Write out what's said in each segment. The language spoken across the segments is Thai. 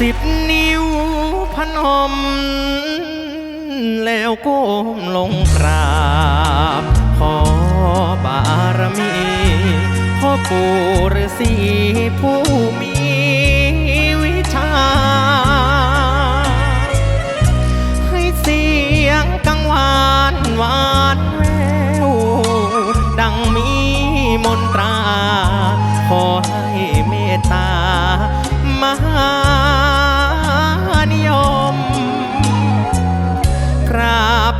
สิบนม แล้วก้มลงกราบ ขอบารมีพ่อปู่ฤาษีผู้มีวิชา ให้เสียงกังวานหวานแววดังมีมนตรา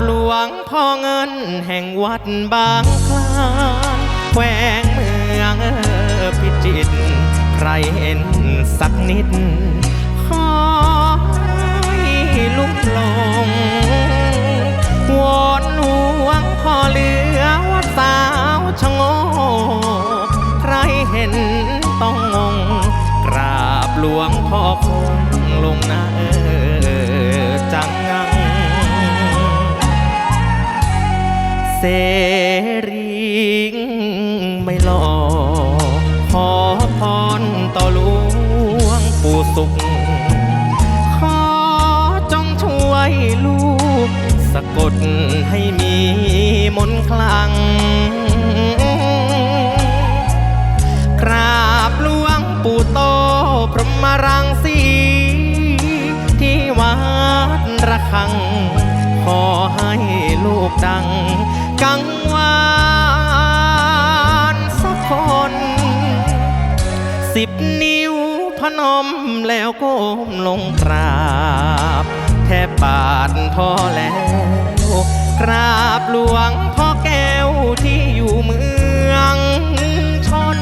หลวงพ่อเงินแห่งวัดบางคลานแขวงเมืองพิจิตรใครเห็นสักนิด ขอให้ลุ่มลงวอนหลวงพ่อเหลือวัดสาวชะโงกใครเห็นต้องงง กราบหลวงพ่อคงลงหน้าเออ เสรีไม่หลอขอพรต่อหลวงปู่สุข ขอจงช่วยลูก สะกดให้มีมนคลัง กราบหลวงปู่โตพรหมรังสีที่วัดระฆัง ขอให้ลูกดัง กังวานสักคน สิบนิ้วพนมแล้วก้มลงกราบแทบบาทพอแล้ว กราบหลวงพ่อแก้วที่อยู่เมืองชน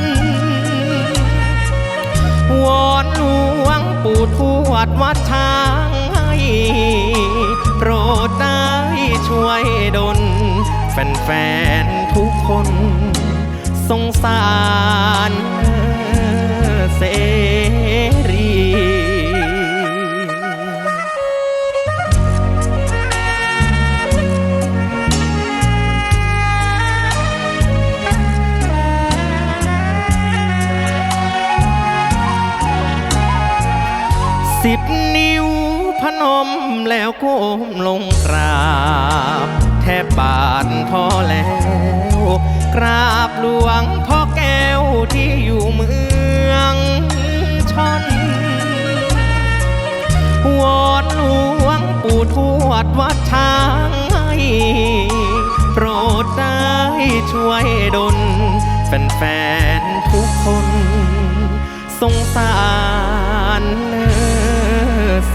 วอนหลวงปู่ทวดวัดช้างให้โปรดได้ช่วยด แฟนๆทุกคนสงสารเสรีสิบนิ้วพนมแล้วก้มลงกราบ ทบบาทพอแล้ว กราบหลวงพ่อแก้วที่อยู่เมืองชนวอนหลวงปู่ทวดวัดช้างให้โปรดได้ช่วยดลแฟนๆทุกคนสงสารเส